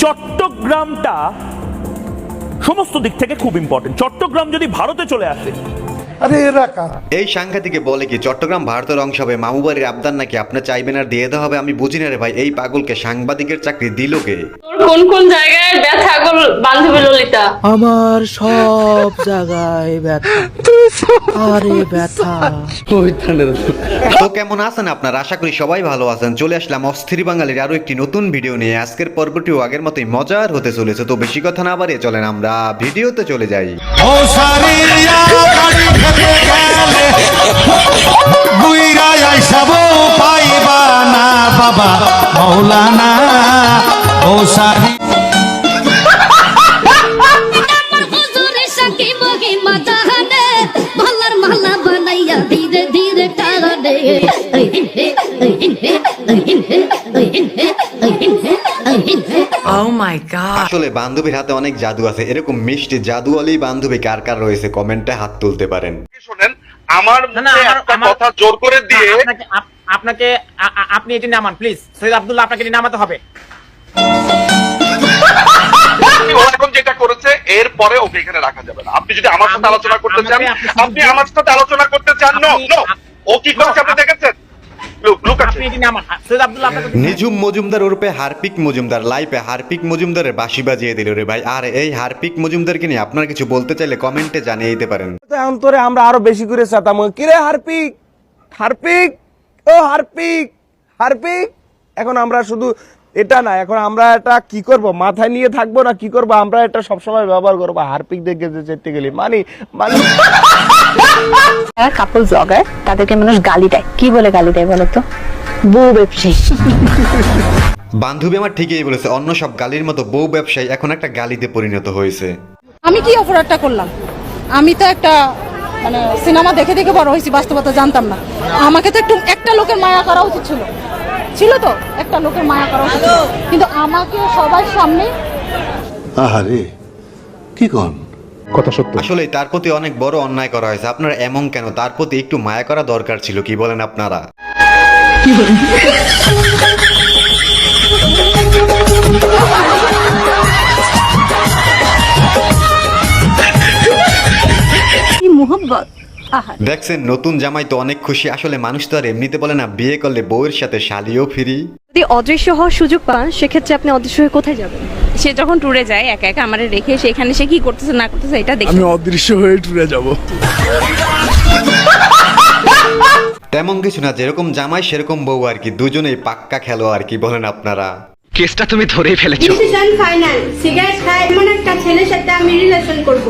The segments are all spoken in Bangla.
চট্টগ্রামটা সমস্ত দিক থেকে খুব ইম্পর্টেন্ট চট্টগ্রাম যদি ভারতে চলে আসে আরে এরা কারা? এই সাংঘাতিকে বলে কি চট্টগ্রাম ভারতের অংশ হবে মামুবাড়ির আবদার নাকি আপনার চাইবেন আর দিয়ে দেওয়া হবে? আমি বুঝি না রে ভাই এই পাগলকে সাংবাদিকের চাকরি দিল কে? কোন কোন জায়গায় ব্যথা গো বান্ধবী ললিতা? আমার সব জায়গায় ব্যথা। আরে ব্যথা। তো কেমন আছেন আপনার? আশা করি সবাই ভালো আছেন। চলে আসলাম অস্থির বাঙালির আরও একটি নতুন ভিডিও নিয়ে। আজকের পর্বটিও আগের মতোই মজার হতে চলেছে। তো বেশি কথা না বাড়িয়ে চলেন আমরা। ভিডিওতে চলে যাই। খেতে গেলে বুইরা আইসাবো পাইবা না বাবা মৌলানা ও সারি আসলে বান্ধবীর হাতে অনেক জাদু আছে। এরকম মিষ্টি জাদুওয়ালি বান্ধবী কার কার রয়েছে কমেন্টে হাত তুলতে পারেন। শোনেন আমার মুখে একটা কথা জোর করে দিয়ে আপনাকে আপনি এটি নামান প্লিজ সৈয়দ আব্দুল্লাহ আপনাকে এটি নামাতে হবে। এখন যেটা করেছে এর পরে ওকে এখানে রাখা যাবে না। আপনি যদি আমার সাথে আলোচনা করতে চান আপনি- আমার সাথে আলোচনা করতে চান নো ও কি করছে আপনি- দেখেছেন? নিজুম মজুমদার ওরূপে হারপিক মজুমদার লাইফে হারপিক মজুমদারের বাঁশি বাজিয়ে দিল রে ভাই। আর এই হারপিক মজুমদারকে নিয়ে আপনার কিছু বলতে চাইলে কমেন্টে জানিয়ে দিতে পারেন। অন্তরে আমরা আরও বেশি করে চাতাম। কিরে হারপিক? হারপিক? ও হারপিক! হারপিক! এখন আমরা শুধু এটা না এখন আমরা এটা কি করব? মাথায় নিয়ে থাকব না কি করব? আমরা এটা সবসময় ব্যবহার করব। হারপিক দেখে যে যেতে গেলে। মানে মানে যারা কাপল ব্লগার তাদেরকে মানুষ গালি দেয়। কি বলে গালি দেয় বলো তো? বউ ব্যবসায়ী। বান্ধবী আমার ঠিকই বলেছে অন্য সব গালির মতো বউ ব্যবসায়ী এখন একটা গালিতে পরিণত হয়েছে। আমি কি অপরাধটা করলাম? আমি তো একটা মানে সিনেমা দেখে দেখে বড় হয়েছি বাস্তবতা জানতাম না। আমাকে তো একটু একটা লোকের মায়া করা উচিত ছিল। ছিল তো? একটা লোকের মায়া করা কিন্তু আমাকে সবার সামনে আহারে কি কন? আসলে তার প্রতি অনেক বড় অন্যায় করা হয়েছে। আপনারা এমন কেন? তার প্রতি একটু মায়া করা দরকার ছিল কি বলেন আপনারা? মোহব্বত দেখছেন নতুন জামাই তো অনেক খুশি। আসলে মানুষ তো আর এমনিতে বলে না বিয়ে করলে বউয়ের সাথে শালিও ফিরি। যদি অদৃশ্য হওয়ার সুযোগ পান সেক্ষেত্রে আপনি অদৃশ্য হয়ে কোথায় যাবেন? সে যখন ট্যুরে যায় একা একা আমারে রেখে সেখানে সে কি করতেছে না করতেছে এটা দেখি অদৃশ্য হয়ে টুরে যাব। তেমন কিছু না যেরকম জামাই সেরকম বউ আর কি। দুজনেই পাক্কা খেলো আর কি বলেন আপনারা? কেসটা তুমি ধরেই ফেলেছো। ডিসিশন ফাইনাল সিগারেট খায় এমন একটা ছেলের সাথে আমি রিলেশন করব।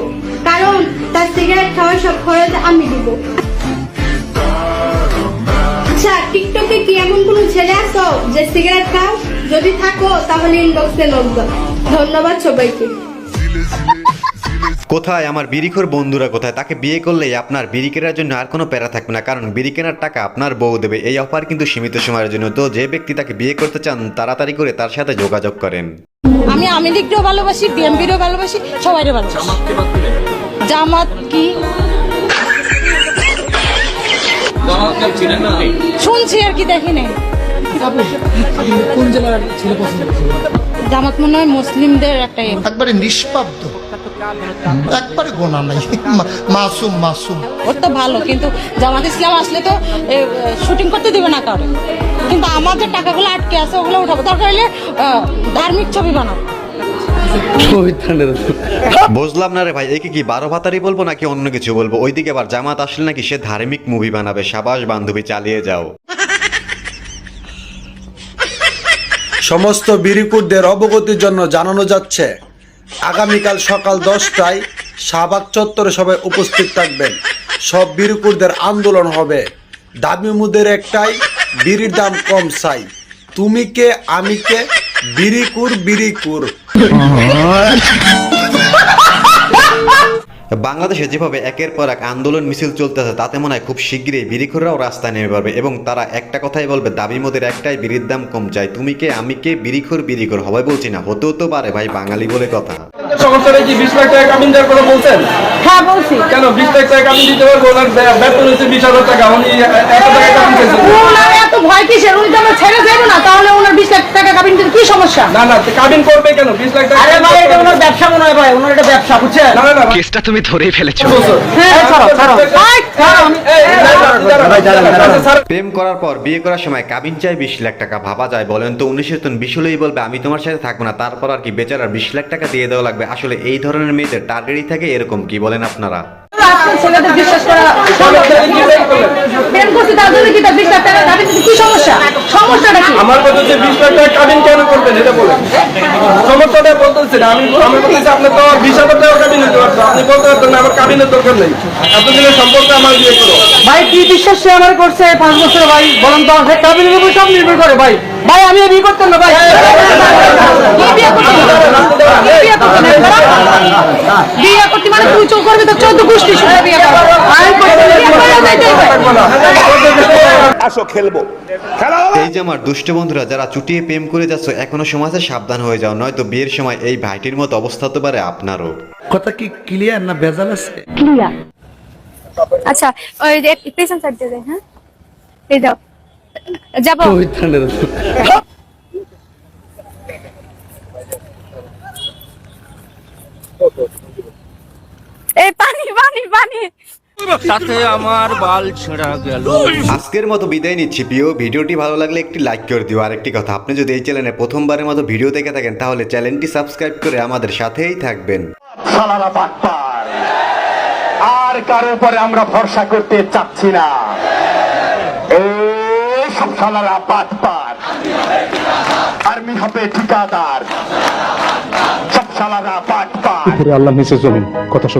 কারণ তার সিগারেট খাওয়ার সব খরচ আমি দিব। আচ্ছা টিকটকে কি এমন কোনো ছেলে আছো যে সিগারেট খাও? যদি থাকো তাহলে ইনবক্সে নক দাও। ধন্যবাদ সবাইকে। কোথায় আমার বিড়িখোর বন্ধুরা কোথায়? তাকে বিয়ে করলেই আপনার বিড়ি কেনার জন্য আর কোনো প্যারা থাকবে না। কারণ বিড়ি কেনার টাকা আপনার বউ দেবে। এই অফার কিন্তু সীমিত সময়ের জন্য। তো যে ব্যক্তি তাকে বিয়ে করতে চান তাড়াতাড়ি করে তার সাথে যোগাযোগ করেন। আমি আওয়ামী লীগকেও ভালোবাসি বিএমপিরও ভালোবাসি সবাইরে ভালোবাসি। জামাত কি? শুনছি আর কি দেখি নাই। জামাত মনে হয় মুসলিমদের একটা। একবারে নিষ্পাব্দ একবারে গোনা নাই। মাসুম মাসুম। ওর তো ভালো কিন্তু জামাত ইসলাম আসলে তো শুটিং করতে দেবে না কারও কিন্তু আমাদের টাকাগুলো আটকে আছে ওগুলো উঠাবো। দরকার হলে ধার্মিক ছবি বানাবো বুঝলাম না রে ভাই একে কি বারো ভাতারি বলব নাকি অন্য কিছু বলব? ওইদিকে আবার জামাত আসলে নাকি সে ধার্মিক মুভি বানাবে। সাবাস বান্ধবী চালিয়ে যাও। সমস্ত বিরিকুটদের অবগতির জন্য জানানো যাচ্ছে। আগামীকাল সকাল দশটায় শাহবাগ চত্বরে সবাই উপস্থিত থাকবেন। সব বীরকুরদের আন্দোলন হবে। দামি মুদের একটাই বিড়ির দাম কম চাই। তুমি কে আমি কে? বিরিকুর বিরিকুর বাংলাদেশে যেভাবে একের পর এক আন্দোলন মিছিল চলতেছে তাতে মনে হয় খুব শীঘ্রই বিড়িখোররাও রাস্তায় নেমে পড়বে। এবং তারা একটা কথাই বলবে দাবি মোদের একটাই বিড়ির দাম কম চাই। তুমি কে আমি কে বিড়িখোর বিড়িখোর হবে বলছি না হতেও তো পারে ভাই বাঙালি বলে কথা। সংস্থাটা কি বিশ লাখ টাকা কামিন দেওয়ার কথা বলছেন? হ্যাঁ বলছি। কেন বিশ লাখ টাকা কামিন দিতে পারব? ওনার বেতন হচ্ছে বিশ হাজার টাকা। উনি এত টাকা কামিন চাইছেন ওনার এত ভয় কিসের উনি তো আমরা ছেড়ে যাব না তাহলে ওনার বিশ লাখ টাকা কাবিন দিতে কি সমস্যা? না না কামিন করবে কেন? বিশ লাখ টাকা আরে ভাই এটা ওনার ব্যবসা মনে হয় ভাই ওনার এটা ব্যবসা বুঝছেন? না না না কেসটা তুমি ধরেই ফেলেছো। প্রেম করার পর বিয়ে করার সময় কাবিন চাই বিশ লাখ টাকা ভাবা যায় বলেন তো উনিশের তন বিশ হলেই বলবে আমি তোমার সাথে থাকব না তারপর আর কি বেচারার বিশ লাখ টাকা দিয়ে দেওয়া লাগবে। আসলে এই ধরনের মেয়েদের টার্গেটই থাকে এরকম কি বলেন আপনারা? আজকাল ছেলেদের বিশ্বাস করা প্রেম করছি তার জন্য কি তার বিশ লাখ টাকা কাবিন কি সমস্যা? সমস্যাটা কি? আমার কথা হচ্ছে বিশ লাখ টাকা কাবিন কেন করবেন এটা বলেন। সমস্যাটা বলতেছি না আমি আমি বলতেছি আপনি তো বিশ হাজার টাকা কাবিন নিতে পারছেন আপনি বলতে পারতেন আমার কাবিনের দরকার নেই। এতদিনের সম্পর্কে আমার বিয়ে করো ভাই কি বিশ্বাস সে আমার করছে? পাঁচ বছর ভাই বলেন তো সে কাবিনের উপর সব নির্ভর করে ভাই। ভাই আমি বিয়ে করতেন না ভাই। বিয়ে করতে? কি বিয়ে করতে? না বিয়ে চোখ করবি তো চোদ্দ গোষ্ঠী হবে। আসো খেলব। এই যে আমার দুষ্ট বন্ধুরা যারা চুটিয়ে প্রেম করে যাচ্ছ এখনও সমাজে সাবধান হয়ে যাও নয়তো বিয়ের সময় এই ভাইটির মতো অবস্থা হতে পারে আপনারও। কথা কি ক্লিয়ার না ভেজাল আছে? ক্লিয়ার আচ্ছা ওই যে পেছন সাইড দিয়ে হ্যাঁ? এই দাও। যাব এই পানি পানি পানি আজকের মতো বিদায় নিচ্ছি প্রিয়। ভিডিওটি ভালো লাগলে একটি লাইক করে দিও। আর একটি কথা আপনি যদি এই চ্যানেলে প্রথমবারের মতো ভিডিও দেখে থাকেন তাহলে চ্যানেলটি সাবস্ক্রাইব করে আমাদের সাথেই থাকবেন। আর কারও উপরে আমরা ভরসা করতে চাচ্ছি না। এই সব সালারা বাটপার আর্মি হবে ঠিকাদার। সব সালারা বাটপার আল্লাহ নিচে জমিন কথা সত্য।